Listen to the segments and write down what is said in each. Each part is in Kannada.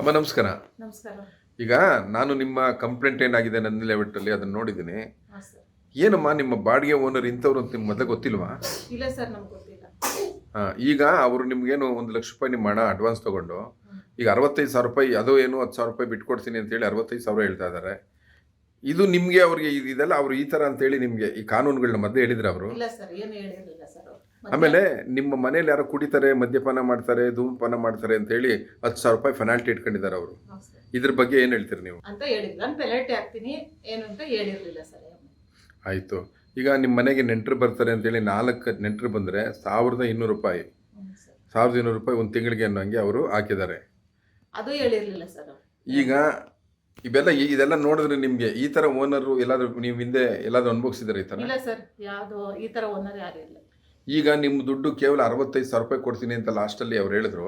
ಅಮ್ಮ ನಮಸ್ಕಾರ. ನಮಸ್ಕಾರ. ಈಗ ನಾನು ನಿಮ್ಮ ಕಂಪ್ಲೇಂಟ್ ಏನಾಗಿದೆ ನನ್ನ ಲೆವೆಟ್ಟಲ್ಲಿ ಅದನ್ನ ನೋಡಿದ್ದೀನಿ. ಹಾಂ ಸರ್. ಏನಮ್ಮ ನಿಮ್ಮ ಬಾಡಿಗೆ ಓನರ್ ಇಂಥವ್ರು ಅಂತ ನಿಮ್ಗೆ ಮೊದಲೇ ಗೊತ್ತಿಲ್ವಾ? ಇಲ್ಲ ಸರ್ ನಮ್ಗೆ ಗೊತ್ತಿಲ್ಲ. ಆ, ಈಗ ಅವರು ನಿಮ್ಗೇನು ಒಂದು ಲಕ್ಷ ರೂಪಾಯಿ ನಿಮ್ಮ ಹಣ ಅಡ್ವಾನ್ಸ್ ತಗೊಂಡು ಈಗ ಅರವತ್ತೈದು ಸಾವಿರ ರೂಪಾಯಿ ಅದೋ ಏನು ಹತ್ತು ಸಾವಿರ ರೂಪಾಯಿ ಬಿಟ್ಕೊಡ್ತೀನಿ ಅಂತೇಳಿ ಅರವತ್ತೈದು ಸಾವಿರ ಹೇಳ್ತಾ ಇದ್ದಾರೆ. ಇದು ನಿಮಗೆ ಅವ್ರಿಗೆ ಇದು- ಇದೆಲ್ಲ ಅವರು ಈ ಥರ ಅಂತೇಳಿ ನಿಮಗೆ ಈ ಕಾನೂನುಗಳನ್ನ ಮೊದಲೇ ಹೇಳಿದ್ರು ಅವರು? ಇಲ್ಲ ಸರ್ ಏನು ಹೇಳಿರಲಿಲ್ಲ ಸರ್ ಅವ್ರು. ಆಮೇಲೆ ನಿಮ್ಮ ಮನೇಲಿ ಯಾರೋ ಕುಡಿತಾರೆ ಮದ್ಯಪಾನ ಮಾಡ್ತಾರೆ ಧೂಮಪಾನ ಮಾಡ್ತಾರೆ ಅಂತೇಳಿ ಹತ್ತು ಸಾವಿರ ರೂಪಾಯಿ ಫೆನಾಲ್ಟಿ ಇಟ್ಕೊಂಡಿದ್ದಾರೆ ಅವರು. ಇದ್ರ ಬಗ್ಗೆ ಏನು ಹೇಳ್ತೀರಿ ನೀವು? ಅಂತ ಹೇಳಿದ್ರು. ನಾನು ಪೆನಾಲ್ಟಿ ಹಾಕ್ತೀನಿ ಏನು ಅಂತ ಹೇಳಿರಲಿಲ್ಲ ಸರ್ ಆಯಿತು. ಈಗ ನಿಮ್ಮ ಮನೆಗೆ ನೆಂಟರು ಬರ್ತಾರೆ ಅಂತೇಳಿ ನಾಲ್ಕು ನೆಂಟರು ಬಂದರೆ ಸಾವಿರದ ಇನ್ನೂರು ರೂಪಾಯಿ. ಸಾವಿರದ ಇನ್ನೂರು ರೂಪಾಯಿ ಒಂದು ತಿಂಗಳಿಗೆ ಅನ್ನೋಂಗೆ ಅವರು ಹಾಕಿದ್ದಾರೆ. ಅದು ಹೇಳಿರಲಿಲ್ಲ ಸರ್ ಈಗ ಇವೆಲ್ಲ ಇದೆಲ್ಲ ನೋಡಿದ್ರೆ ನಿಮಗೆ ಈ ಥರ ಓನರು ಎಲ್ಲಾದರೂ ನೀವು ಹಿಂದೆ ಎಲ್ಲಾದರೂ ಅನುಭವಿಸಿದ್ರೆ ಈ ಥರ ಇಲ್ಲ ಸರ್ ಯಾವುದು ಈ ಥರ ಓನರ್ ಯಾರು ಇಲ್ಲ. ಈಗ ನಿಮ್ಮ ದುಡ್ಡು ಕೇವಲ ಅರವತ್ತೈದು ಸಾವಿರ ರೂಪಾಯಿ ಕೊಡ್ತೀನಿ ಅಂತ ಲಾಸ್ಟಲ್ಲಿ ಅವ್ರು ಹೇಳಿದ್ರು.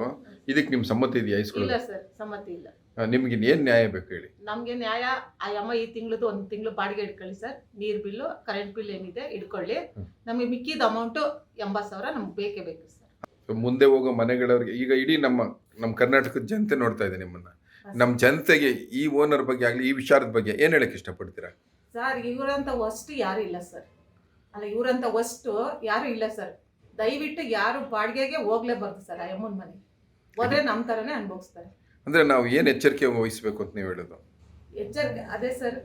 ಇದಕ್ಕೆ ನಿಮ್ಮ ಸಮ್ಮತಿ ಇದೆಯಾ ಇಲ್ಲ ಇಸ್ಕೊಳ್ಳೋದು ಸರ್ ಸಮ್ಮತಿ ಇಲ್ಲ. ನಿಮ್ಗೆ ಏನು ನ್ಯಾಯ ಬೇಕು ಹೇಳಿ? ನಮಗೆ ನ್ಯಾಯ ಆ ಅಮ್ಮ ಈ ತಿಂಗಳದ್ದು ಒಂದು ತಿಂಗಳು ಬಾಡಿಗೆ ಇಟ್ಕೊಳ್ಳಿ ಸರ್. ನೀರ್ ಬಿಲ್ಲು ಕರೆಂಟ್ ಬಿಲ್ ಏನಿದೆ ಇಟ್ಕೊಳ್ಳಿ. ನಮಗೆ ಮಿಕ್ಕಿದ ಅಮೌಂಟು ಎಂಬತ್ತು ಸಾವಿರ ನಮ್ಗೆ ಬೇಕೇ ಬೇಕು ಸರ್. ಮುಂದೆ ಹೋಗೋ ಮನೆಗಳವ್ರಿಗೆ ಈಗ ಇಡೀ ನಮ್ಮ ನಮ್ಮ ಕರ್ನಾಟಕದ ಜನತೆ ನೋಡ್ತಾ ಇದೆ ನಿಮ್ಮನ್ನ. ನಮ್ಮ ಜನತೆಗೆ ಈ ಓನರ್ ಬಗ್ಗೆ ಆಗಲಿ ಈ ವಿಚಾರದ ಬಗ್ಗೆ ಏನು ಹೇಳಕ್ಕೆ ಇಷ್ಟಪಡ್ತೀರಾ? ಸರ್ ಇವರಂತ ವಸ್ಟ್ ಯಾರು ಇಲ್ಲ ಸರ್. ಅಲ್ಲ ಇವರಂತ ವಸ್ತು ಯಾರು ಇಲ್ಲ ಸರ್. ದಯವಿಟ್ಟು ಯಾರು ಬಾಡಿಗೆಗೆ ಹೋಗ್ಲೇಬಾರ್ದು ಸರ್ ಆ ಅಮ್ಮನ ಮನೆ. ಹೋದ್ರೆ ನಮ್ಮ ಥರನೇ ಅನುಭವಿಸ್ತಾರೆ. ಅಂದ್ರೆ ನಾವು ಏನು ಎಚ್ಚರಿಕೆ ವಹಿಸಬೇಕು ಅಂತ ನೀವು ಹೇಳೋದು? ಎಚ್ಚರಿಕೆ ಅದೇ ಸರ್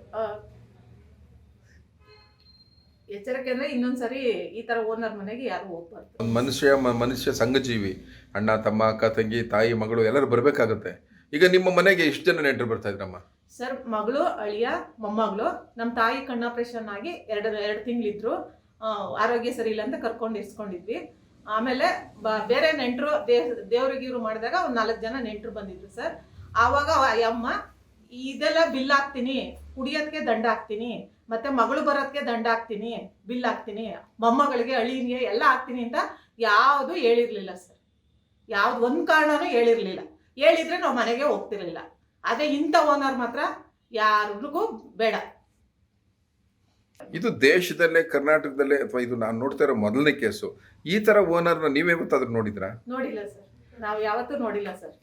ಎಚ್ಚರಿಕೆ ಅಂದ್ರೆ ಇನ್ನೊಂದ್ಸರಿ ಈ ತರ ಓನರ್ ಮನೆಗೆ ಯಾರು ಹೋಗ್ಬಾರ್ದು. ಒಂದು ಮನುಷ್ಯ ಮ- ಮನುಷ್ಯ ಸಂಘಜೀವಿ ಅಣ್ಣ ತಮ್ಮ ಅಕ್ಕ ತಂಗಿ ತಾಯಿ ಮಗಳು ಎಲ್ಲರೂ ಬರಬೇಕಾಗುತ್ತೆ. ಈಗ ನಿಮ್ಮ ಮನೆಗೆ ಎಷ್ಟು ಜನ ನೆಂಟರು ಬರ್ತಾ ಇದ್ರಮ್ಮ? ಸರ್ ಮಗಳು ಅಳಿಯ ಮೊಮ್ಮಗಳು ನಮ್ಮ ತಾಯಿ ಕಣ್ಣಾಪ್ರೇಷನ್ ಆಗಿ ಎರಡು ಎರಡು ತಿಂಗಳಿದ್ರು. ಆರೋಗ್ಯ ಸರಿ ಇಲ್ಲ ಅಂತ ಕರ್ಕೊಂಡು ಇರ್ಸ್ಕೊಂಡಿದ್ವಿ ಆಮೇಲೆ ಬೇರೆ ನೆಂಟರು ದೇವ್ ದೇವ್ರಿಗಿವ್ರು ಮಾಡಿದಾಗ ಒಂದು ನಾಲ್ಕು ಜನ ನೆಂಟರು ಬಂದಿದ್ರು ಸರ್. ಆವಾಗ ಅಮ್ಮ, ಇದೆಲ್ಲ ಬಿಲ್ ಹಾಕ್ತೀನಿ ಕುಡಿಯೋದಕ್ಕೆ ದಂಡ ಹಾಕ್ತೀನಿ, ಮತ್ತೆ ಮಗಳು ಬರೋದಕ್ಕೆ ದಂಡ ಹಾಕ್ತೀನಿ, ಬಿಲ್ ಹಾಕ್ತೀನಿ, ಮೊಮ್ಮಗಳಿಗೆ ಅಳಿನಿಗೆ ಎಲ್ಲ ಹಾಕ್ತೀನಿ ಅಂತ ಯಾವುದು ಹೇಳಿರಲಿಲ್ಲ ಸರ್. ಯಾವ್ದು ಒಂದು ಕಾರಣನೂ ಹೇಳಿರಲಿಲ್ಲ. ಹೇಳಿದ್ರೆ ನಾವು ಮನೆಗೆ ಹೋಗ್ತಿರಲಿಲ್ಲ. ಅದೇ ಇಂಥ ಓನರ್ ಮಾತ್ರ ಯಾರಿಗೂ ಬೇಡ. ಇದು ದೇಶದಲ್ಲೇ ಕರ್ನಾಟಕದಲ್ಲೇ ಅಥವಾ ಇದು ನಾನು ನೋಡ್ತಾ ಇರೋ ಮೊದಲನೇ ಕೇಸು. ಈ ತರ ಓನರ್ನ ನೀವೇ ಗೊತ್ತಾದ್ರೂ ನೋಡಿದ್ರಾ? ನೋಡಿಲ್ಲ ಸರ್. ನಾವು ಯಾವತ್ತೂ ನೋಡಿಲ್ಲ ಸರ್.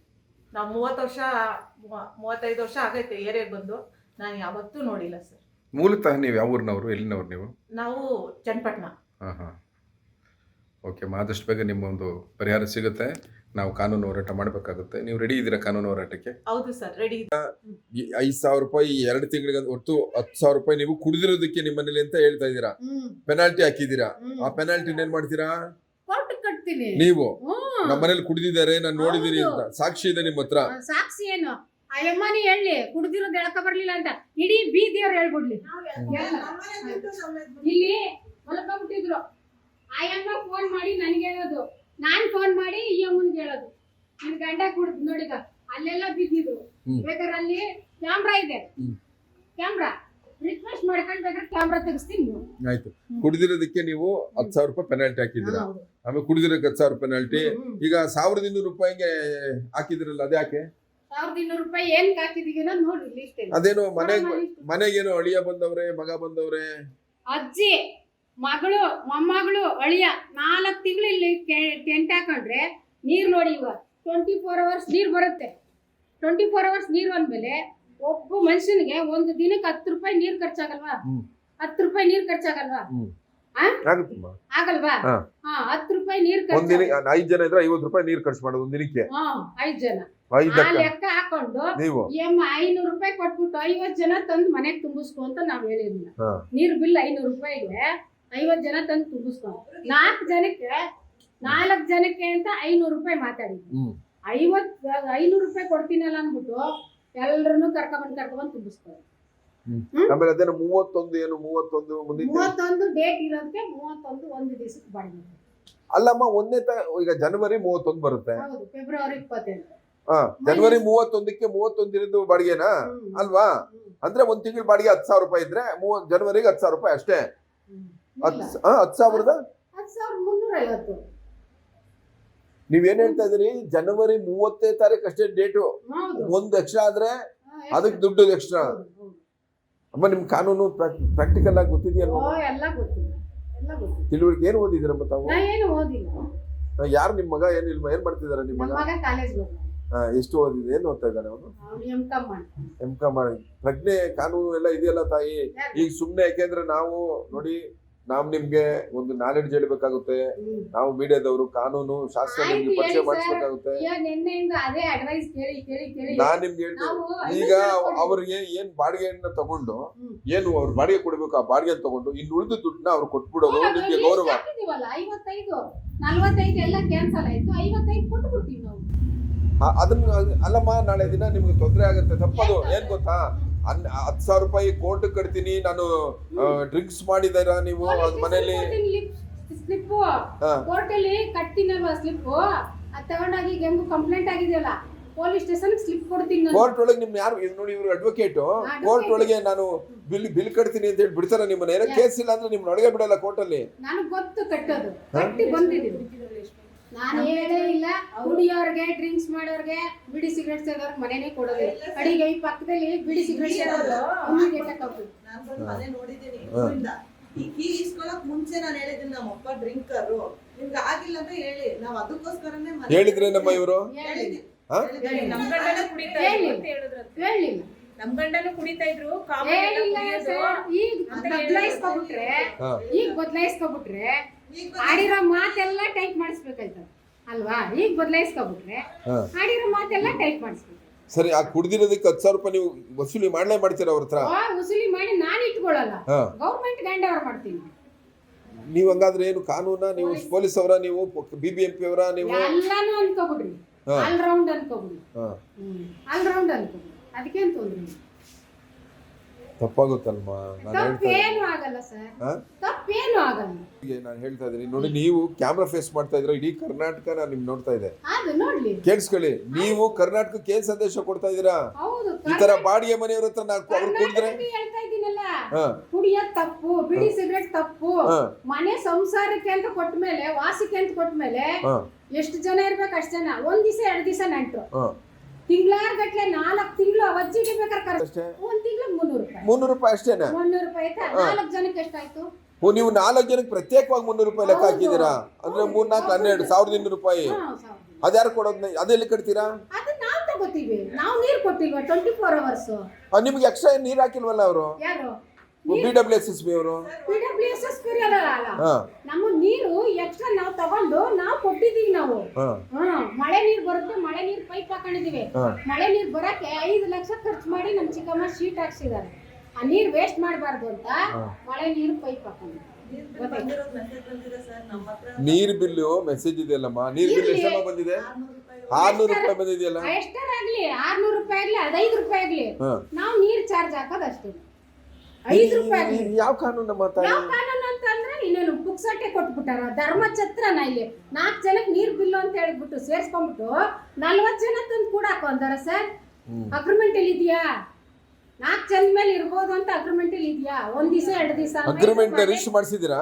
ನಾವು ಮೂವತ್ತು ವರ್ಷ ಮೂವ- ಮೂವತ್ತೈದು ವರ್ಷ ಆಗೈತೆ ಏರಿಯಾಗೆ ಬಂದು. ನಾನು ಯಾವತ್ತೂ ನೋಡಿಲ್ಲ ಸರ್. ಮೂಲತಃ ನೀವು ಯಾವ ಊರಿನವರು ಎಲ್ಲಿನವ್ರು ನೀವು? ನಾವು ಚನ್ನಪಟ್ಟಣ. ಹಾಂ ಹಾಂ ಓಕೆ ಆದಷ್ಟು ಬೇಗ ನಿಮ್ಮ ಒಂದು ಪರಿಹಾರ ಸಿಗುತ್ತೆ. ನಾವು ಕಾನೂನು ಹೋರಾಟ ಮಾಡಬೇಕಾಗುತ್ತೆ. ನೀವು ರೆಡಿ ಇದ್ದೀರಾ ಕಾನೂನು ಹೋರಾಟಕ್ಕೆ? ಹೌದು ಸರ್ ರೆಡಿ ಐದು ಸಾವಿರ ರೂಪಾಯಿ ಎರಡು ತಿಂಗಳಿಗೆ ಒಟ್ಟು ಹತ್ತು ಸಾವಿರ ರೂಪಾಯಿ ನೀವು ಕುಡಿದಿರೋದಕ್ಕೆ ನಿಮ್ಮ ಮನೇಲಿ ಅಂತ ಹೇಳ್ತಾ ಇದ್ದೀರಾ? ಪೆನಾಲ್ಟಿ ಹಾಕಿದ್ದೀರಾ? ಆ ಪೆನಾಲ್ಟಿ ಏನ್ ಮಾಡ್ತೀರಾ? ನೀವು? ನಮ್ಮನೇಲಿ ನಮ್ಮ ಮನೇಲಿ ಕುಡಿದಿದ್ದಾರೆ ನಾನು ನೋಡಿದೀನಿ ಅಂತ. ಸಾಕ್ಷಿ ಇದೆ ನಿಮ್ಮ ಹತ್ರ. ಸಾಕ್ಷಿ ಏನು? ಆ ಯಮ್ಮನಿ ಹೇಳಿ. ಕುಡ್ದಿರೋದು ಎಳಕ ಬರ್ಲಿಲ್ಲ ಅಂತ. ಇಡೀ ಬೀದಿಯವ್ರು ಹೇಳ್ಬಿಡ್ಲಿ. ಇಲ್ಲಿ ಮಲ್ಕೊಂಡ್ಬಿಟ್ಟಿದ್ರು ಆ ಯಮ್ಮ ಫೋನ್ ಮಾಡಿ ನನಗೆ ಹೇಳೋದು. ನಾನ್ ಫೋನ್ ಮಾಡಿ ಈ ಅಮ್ಮನ್ಗೆ ಹೇಳೋದು. ನನ್ ಗಂಡ ಕುಡ್ದು ನೋಡಿಗ ಅಲ್ಲೆಲ್ಲ ಬಿದ್ದಿದ್ರು. ಬೇಕಾದ್ರೆ ಅಲ್ಲಿ ಕ್ಯಾಮ್ರಾ ಇದೆ. ಕ್ಯಾಮ್ರಾ ರಿಕ್ವೆಸ್ಟ್ ಮಾಡ್ಕೊಂಡು ಬೇಕಾದ್ರೆ ಕ್ಯಾಮ್ರಾ ತೆಗಿಸ್ತೀನಿ. ಆಯ್ತು. ಕುಡಿದಿರೋದಕ್ಕೆ ನೀವು ಹತ್ತು ಸಾವಿರ ರೂಪಾಯಿ ಪೆನಾಲ್ಟಿ ಹಾಕಿದ್ದೀರಾ? ಹೌದು. ಆಮೇಲೆ ಕುಡಿದಿರೋಕೆ ಹತ್ತು ಸಾವಿರ ಪೆನಾಲ್ಟಿ ಈಗ ಸಾವಿರದ ಇನ್ನೂರು ರೂಪಾಯಿಗೆ ಹಾಕಿದ್ರಲ್ಲ ಅದ್ಯಾಕೆ ಸಾವಿರದ ಇನ್ನೂರು ರೂಪಾಯಿ ಏನ್ ಅದೇನೋ ಮನೆಗೆ ಮನೆಗೇನೋ ಅಳಿಯ ಬಂದವ್ರೆ ಮಗ ಬಂದವ್ರೆ? ಅಜ್ಜಿ. ಮಗಳು ಮೊಮ್ಮಗಳು ಅಳಿಯ ನಾಲ್ಕು ತಿಂಗಳು ಇಲ್ಲಿ ಟೆಂಟ್ ಹಾಕೊಂಡ್ರೆ ನೀರು ನೋಡಿ ಇವ. ಟ್ವೆಂಟಿ ಫೋರ್ ಅವರ್ಸ್ ನೀರು ಬರುತ್ತೆ. ಟ್ವೆಂಟಿ ಫೋರ್ ಅವರ್ಸ್ ನೀರು ಅಂದ್ಮೇಲೆ ಒಬ್ಬ ಮನುಷ್ಯನಿಗೆ ಒಂದು ದಿನಕ್ಕೆ ಹತ್ತು ರೂಪಾಯಿ ನೀರು ಖರ್ಚಾಗಲ್ವಾ. ಹತ್ತು ರೂಪಾಯಿ ನೀರು ಖರ್ಚಾಗಲ್ವಾ? ಆಗಲ್ವಾ? ಹಾ. ಹತ್ತು ರೂಪಾಯಿ ನೀರು ಐದು ಜನ ಇದ್ರೆ ಐವತ್ತು ರೂಪಾಯಿ ನೀರು ಖರ್ಚು ಮಾಡೋದು ಒಂದು ದಿನಕ್ಕೆ. ಹಾ ಐದ್ ಜನ. ಲೆಕ್ಕ ಹಾಕೊಂಡು ಐನೂರು ರೂಪಾಯಿ ಕೊಟ್ಬಿಟ್ಟು ಐವತ್ತು ಜನ ತಂದು ಮನೆಗೆ ತುಂಬಿಸ್ಕೊ ಅಂತ ನಾವ್ ಹೇಳಿರ್ಲಿಲ್ಲ. ನೀರ್ ಬಿಲ್ ಐನೂರು ರೂಪಾಯಿಗೆ ಐವತ್ತು ಜನ ತಂದು ತುಂಬಿಸ್ಕೊಂಡು. ನಾಲ್ಕು ಜನಕ್ಕೆ ನಾಲ್ಕು ಜನಕ್ಕೆ ಅಂತ ಐನೂರು ರೂಪಾಯಿ ಮಾತಾಡಿ. ಐವತ್ತು ಐವತ್ ಐನೂರು ರೂಪಾಯಿ ಕೊಡ್ತೀನಲ್ಲ ಅಂದ್ಬಿಟ್ಟು ಎಲ್ಲರನ್ನೂ ಕರ್ಕೊಂಡ್ ಕರ್ಕೊಂಬಂದು ತುಂಬಿಸ್ಕೊಂಡು ಆಮೇಲೆ ಅದೇನೋ ಮೂವತ್ತೊಂದು ಏನು ಮೂವತ್ತೊಂದು ಮುಂದಿನ ಮೂವತ್ತೊಂದು ಡೇಟ್ ಇರೋದಕ್ಕೆ ಮೂವತ್ತೊಂದು ಒಂದು ದಿವಸಕ್ಕೆ ಬಾಡಿಗೆ ಅಲ್ಲಮ್ಮ ಒಂದನೇ ತ ಈಗ ಜನವರಿ ಮೂವತ್ತೊಂದು ಬರುತ್ತೆ. ಹೌದು ಫೆಬ್ರವರಿ ಇಪ್ಪತ್ತೆಂಟು. ಹಾ ಜನವರಿ ಮೂವತ್ತೊಂದಕ್ಕೆ ಮೂವತ್ತೊಂದಿರದ್ದು ಬಾಡಿಗೆನಾ? ಅಲ್ವಾ? ಅಂದ್ರೆ ಒಂದ್ ತಿಂಗಳ ಬಾಡಿಗೆ ಹತ್ತು ಸಾವಿರ ರೂಪಾಯಿ ಇದ್ರೆ ಮೂವತ್ ಜನವರಿಗೆ ಹತ್ತು ಸಾವಿರ ರೂಪಾಯಿ ಅಷ್ಟೇ. ಹತ್ತು ಹತ್ತು ಸಾವಿರದ? ನೀವೇನ್ ಹೇಳ್ತಾ ಇದ್ರಿ ಜನವರಿ ಮೂವತ್ತನೇ ತಾರೀಕು ಅಷ್ಟೇ ಡೇಟು. ಒಂದ್ ಎಕ್ಸ್ಟ್ರಾ ಆದ್ರೆ ಅದಕ್ಕೆ ದುಡ್ಡು ಎಕ್ಸ್ಟ್ರಾ. ಅಮ್ಮ ನಿಮ್ ಕಾನೂನು ಪ್ರಾಕ್ಟಿಕಲ್ ಆಗಿ ಗೊತ್ತಿದೆಯಲ್ಲ ಗೊತ್ತಿದೆಯಲ್ವಾ ತಿಳುವಳಿಕೆ ಏನ್ ಓದಿದಿರಮ್ಮ ತಾವು? ಏನು ಯಾರು ನಿಮ್ಮ ಮಗ? ಏನಿಲ್ವಾ ಏನ್ ಮಾಡ್ತಿದಾರೆ ನಿಮ್ಮ ಮಗ? ಎಷ್ಟು ಓದಿದೆ? ಏನು ಓದ್ತಾ ಇದ್ದಾನೆ ಅವನು? ಎಂ ಕಾಮ್ ಮಾಡಿ. ಪ್ರಜ್ಞೆ ಕಾನೂನು ಎಲ್ಲ ಇದೆಯಲ್ಲ ತಾಯಿ? ಈಗ ಸುಮ್ನೆ ಯಾಕೆಂದ್ರೆ ನಾವು ನೋಡಿ ನಾವು ನಿಮ್ಗೆ ಒಂದು ನಾಲೆಡ್ಜ್ ಹೇಳಬೇಕಾಗುತ್ತೆ. ನಾವು ಮೀಡಿಯಾದವರು ಕಾನೂನು ಶಾಸ್ತ್ರ ನಿಮ್ಗೆ ಪರಿಚಯ. ಮಾಡಿಸ್ಬೇಕಾಗುತ್ತೆ. ನಾನ್ ನಿಮ್ಗೆ ಹೇಳ್ತೀನಿ. ಈಗ ಅವ್ರಿಗೆ ಏನ್ ಬಾಡಿಗೆಯನ್ನ ತಗೊಂಡು ಏನು ಅವ್ರ ಬಾಡಿಗೆ ಕೊಡ್ಬೇಕು ಆ ಬಾಡಿಗೆ ತಗೊಂಡು ಇನ್ನು ಉಳಿದ ದುಡ್ಡನ್ನ ಅವ್ರು ಕೊಟ್ಬಿಡೋದು ನಿಮ್ಗೆ ಗೌರವ. ಅದನ್ನ ಅಲ್ಲಮ್ಮ ನಾಳೆ ದಿನ ನಿಮ್ಗೆ ತೊಂದರೆ ಆಗುತ್ತೆ. ತಪ್ಪದು. ಏನ್ ಗೊತ್ತಾ? ಅನ್- ಹತ್ತು ಸಾವಿರ ರೂಪಾಯಿ ಕೋರ್ಟ್ ಕಟ್ತೀನಿ ನಾನು ಡ್ರಿಂಕ್ಸ್ ಮಾಡಿದಾರ ನೀವು ಅದು ಮನೇಲಿ? ಸ್ಲಿಪ್ ಕೋರ್ಟಲ್ಲಿ ಕಟ್ಟಿನ ಕಟ್ತೀನಲ್ವಾ ಸ್ಲಿಪ್ ತಗೊಂಡಾಗಿ ಈಗ ಹೆಂಗು ಕಂಪ್ಲೇಂಟ್ ಆಗಿದೆಯಲ್ಲ ಪೊಲೀಸ್ ಸ್ಟೇಷನ್ ಸ್ಲಿಪ್ ಕೊಡ್ತೀನಿ ನಾನು. ಕೋರ್ಟ್ ಒಳಗೆ ನಿಮ್ ಯಾರು ನೋಡಿ ಇವ್ರು ಅಡ್ವೊಕೇಟ್ ಕೋರ್ಟ್ ಒಳಗೆ ನಾನು ಬಿಲ್ ಬಿಲ್ ಕಟ್ತೀನಿ ಅಂತ ಹೇಳಿ ಬಿಡ್ತಾರ ನಿಮ್ಮನ್ನ. ಏನೋ. ಕೇಸ್ ಇಲ್ಲ ಅಂದ್ರೆ ನಿಮ್ಮನ್ನ ಒಳಗೆ ಬಿಡಲ್ಲ ಕೋರ್ಟ್ ಅಲ್ಲಿ. ನನಗ್ ಗೊತ್ತು ಕಟ್ಟೋದು. ಕಟ್ಟಿ ಬಂದಿದ್ದೀನಿ. ನಾನು ಹೇಳೇ ಇಲ್ಲ. ಕುಡಿಯೋರ್ಗೆ ಡ್ರಿಂಕ್ಸ್ ಮಾಡೋರ್ಗೆ ಬಿಡಿ ಸಿಗರೇಟ್ ಸೇದೋರ್ಗೆ ಮನೆನೇ ಕೊಡೋದು ಅಡಿಗೆ ಈ ಪಕ್ಕದಲ್ಲಿ ಬಿಡಿ ಸಿಗರೇಟ್ ಸೇದೋದು immediate ಆಗಿ. ನಾನ್ ಮನೆ ನೋಡಿದ್ದೀನಿ. ಈ ಕೀ ಇಸ್ಕೊಳಕ್ ಮುಂಚೆ ನಾನು ಹೇಳಿದ್ದೀನಿ ನಮ್ಮ ಅಪ್ಪ ಡ್ರಿಂಕರು ನಿಮ್ಗೆ ಆಗಿಲ್ಲ ಅಂತ ಹೇಳಿ. ನಾವ್ ಅದಕ್ಕೋಸ್ಕರನೇ ಹೇಳಿದ್ರೆ ನಮ್ಮ ಇವರು? ಹೇಳಿಲ್ಲ. ನಮ್ ಗಂಡನು ಕುಡಿತಾ ಇದ್ರು. ಈಗ ಬದಲಾಯಿಸ್ಕೊಬಿಟ್ರೆ ಈಗ ಬದಲಾಯಿಸ್ಕೊಬಿಟ್ರೆ ಆಡಿರೋ ಮಾತೆಲ್ಲ ಟೈಪ್ ಮಾಡಿಸ್ಬೇಕಾಯ್ತದ ಅಲ್ವಾ? ಈಗ ಬದಲಾಯಿಸ್ಕೊಬಿಟ್ರೆ. ಆಡಿರೋ ಮಾತೆಲ್ಲ ಟೈಪ್ ಮಾಡಿಸ್ಬೇಕು ಸರಿ ಆ ಕುಡ್ದಿರೋದಕ್ಕೆ ಹತ್ತು ಸಾವಿರ ರೂಪಾಯಿ ನೀವು ವಸೂಲಿ ಮಾಡಲೇ ಮಾಡ್ತೀರ ಅವ್ರ ಹತ್ರ? ಆ ವಸೂಲಿ ಮಾಡಿ ನಾನು ಇಟ್ಕೊಳ್ಳಲ್ಲ. ಗೌರ್ಮೆಂಟ್ ಓವರ್ ಮಾಡ್ತೀನಿ. ನೀವು ಹಂಗಾದ್ರೆ ಏನು ಕಾನೂನ? ನೀವು ಪೊಲೀಸ್ ಅವರ? ನೀವು ಬಿ ಬಿ ಎಂ ಪಿ ಅವರ? ನೀವು ಎಲ್ಲಾನು ಅನ್ಕೋಬಿಡ್ರಿ. ಆಲ್ ರೌಂಡ್ ಅನ್ಕೋಬಿಡಿ. ಆಲ್ ರೌಂಡ್ ಅನ್ಕೊಬಿಡ್ರಿ. ಅದಕ್ಕೆ ಏನು ತೊಂದ್ರೆ ಇಲ್ಲ. ತಪ್ಪಾಗುತ್ತಲ್ಮ ನಾನು ತಪ್ಪೇನು ಆಗಲ್ಲ ಸರ್. ಹಾ? ತಪ್ಪೇನು ಆಗಲ್ಲ. ನಾನು ಹೇಳ್ತಾ ಇದ್ದೀನಿ. ನೋಡಿ ನೀವು ಕ್ಯಾಮ್ರಾ ಫೇಸ್ ಮಾಡ್ತಾ ಇದ್ರೆ ಇಡೀ ಕರ್ನಾಟಕ ನಾನು ನಿಮ್ ನೋಡ್ತಾ ಇದೆ. ಅದು ನೋಡ್ಲಿ. ಕೇಳಿಸ್ಕೊಳ್ಳಿ. ನೀವು ಕರ್ನಾಟಕಕ್ಕೆ ಏನ್ ಸಂದೇಶ ಕೊಡ್ತಾ ಇದ್ದೀರಾ? ಹೌದು ಈ ತರ ಬಾಡಿಗೆ ಮನೆಯವ್ರ ಹತ್ರ ನಾನು ಅವ್ರು ಕುಡಿದ್ರೆ? ಕರ್ನಾಟಕಕ್ಕೆ ಹೇಳ್ತಾ ಇದ್ದೀನಲ್ಲ. ಹಾ. ಕುಡಿಯೋದ್ ತಪ್ಪು ಬಿಡಿ ಸಿಗರೇಟ್ ತಪ್ಪು ಹಾ. ಮನೆ ಸಂಸಾರಕ್ಕೆ ಅಂತ ಕೊಟ್ಟ ಮೇಲೆ ವಾಸಕ್ಕೆ ಅಂತ ಕೊಟ್ಟ ಮೇಲೆ ಹಾ. ಎಷ್ಟು ಜನ ಇರ್ಬೇಕು ಅಷ್ಟು ಜನ? ಒಂದ್ ದಿವಸ ಎರಡ್ ದಿವಸ ನಂಟು ಹಾ. ತಿಂಗಳಾರ್ ಗಟ್ಲೆ ನಾಲ್ಕು ತಿಂಗಳು ಅವಜ್ಜಿಗೆ ಬೇಕಾದ್ರೆ ಅಷ್ಟೇ? ಒಂದ್ ತಿಂಗಳು ಮುನ್ನೂರು ರೂಪಾಯಿ. ಮುನ್ನೂರು ರೂಪಾಯಿ ಅಷ್ಟೇನಾ? ಮುನ್ನೂರು ರೂಪಾಯಿ ಆಯ್ತಾ? ನಾಲ್ಕು ಜನಕ್ಕೆ ಎಷ್ಟಾಯ್ತು? ಓ ನೀವು ನಾಲ್ಕು ಜನಕ್ಕೆ ಪ್ರತ್ಯೇಕವಾಗಿ ಮುನ್ನೂರು ರೂಪಾಯಿ ಲೆಕ್ಕ. ಹಾಕಿದ್ದೀರಾ? ಅಂದ್ರೆ ಮೂರ್ ನಾಲ್ಕು ಹನ್ನೆರಡು ಸಾವಿರದ ಇನ್ನೂರು ರೂಪಾಯಿ. ಅದ್ಯಾರು ಕೊಡೋದ್ನ ಅದೆಲ್ಲಿ ಕಟ್ತೀರಾ? ಅದು ನಾವು ತಗೋತೀವಿ. ನಾವು ನೀರು ಕೊಟ್ಟಿಲ್ವಾ ಟ್ವೆಂಟಿ ಫೋರ್ ಅವರ್ಸ್ ಆ, ನಿಮ್ಗೆ ಎಕ್ಸ್ಟ್ರಾ ನೀರು ಹಾಕಿಲ್ವಲ್ಲ ಅವರು? ಯಾರು? B W S S B ಅವರು? ಪಿ ಡಬ್ಲ್ಯೂ ಎಸ್ ಎಸ್ ಅಲ್ಲ ಹಾ. ನಮ್ಮ ನೀರು ಎಕ್ಸ್ಟ್ರಾ ನಾವು ತಗೊಂಡು ನಾವು ಕೊಟ್ಟಿದೀವಿ ನಾವು. ಹಾ. ಹಾ ಮಳೆ ನೀರು ಬರುತ್ತೆ ಮಳೆ ನೀರು ಪೈಪ್ ಹಾಕೊಂಡಿದೀವಿ. ಹಾ. ಮಳೆ ನೀರ್ ಬರಕ್ಕೆ ಐದು ಲಕ್ಷ ಖರ್ಚು ಮಾಡಿ ನಮ್ಮ ಚಿಕ್ಕಮ್ಮ ಶೀಟ್ ಹಾಕ್ಸಿದಾರೆ. ಆ ನೀರ್ ವೇಸ್ಟ್ ಮಾಡಬಾರ್ದು ಅಂತ ಮಳೆ ನೀರು ಪೈಪ್ ಹಾಕೊಂಡು. ನೀರ್ ಬಿಲ್ ಮೆಸೇಜ್ ಬಂದಿದೆ ಸರ್ ನಮ್ಮ ನೀರ್ ಬಿಲ್ ಮೆಸೇಜ್ ಇದೆಯಲ್ಲಮ್ಮ ನೀರ್ ಬಿಲ್. ಎಷ್ಟಮ್ಮ ಬಂದಿದೆ? ಆರ್ನೂರು ರೂಪಾಯಿ ಬಂದಿದೆಯಲ್ಲ? ಎಷ್ಟಾರಾಗ್ಲಿ ಆರ್ನೂರು ರೂಪಾಯಿ ಆಗ್ಲಿ ಐದು ರೂಪಾಯಿ ಆಗ್ಲಿ. ನಾವು ನೀರ್ ಚಾರ್ಜ್ ಹಾಕೋದು ಅಷ್ಟೇ. ಐದು ರೂಪಾಯಿ ಯಾವ ಕಾನೂನು ತಾಯಿ? ಯಾವ ಕಾನೂನು ಅಂತ ಅಂದ್ರೆ ಇನ್ನೇನು ಪುಕ್ಸಟ್ಟೆ ಕೊಟ್ಬಿಟ್ಟಾರ? ಧರ್ಮಛತ್ರನ ಇಲ್ಲಿ. ನಾಲ್ಕು ಜನಕ್ಕೆ ನೀರ್ ಬಿಲ್ಲು ಅಂತ ಹೇಳ್ಬಿಟ್ಟು ಸೇರ್ಸ್ಕೊಂಡ್ಬಿಟ್ಟು ನಲ್ವತ್ತು ಜನ ತಂದು ಕೂಡ ಹಾಕೊಂತಾರ ಸರ್ ಅಗ್ರಿಮೆಂಟ್ ಅಲ್ಲಿ ಇದೆಯಾ? ನಾಲ್ಕು ಜನ ಮೇಲೆ ಇರ್ಬೋದು ಅಂತ ಅಗ್ರಿಮೆಂಟ್ ಅಲ್ಲಿ ಇದೆಯಾ? ಒಂದ್ ದಿವಸ ಎರಡು ದಿವಸ ಅಗ್ರಿಮೆಂಟ್ ರಿಜಿಸ್ಟರ್ ಮಾಡಿಸಿದೀರಾ?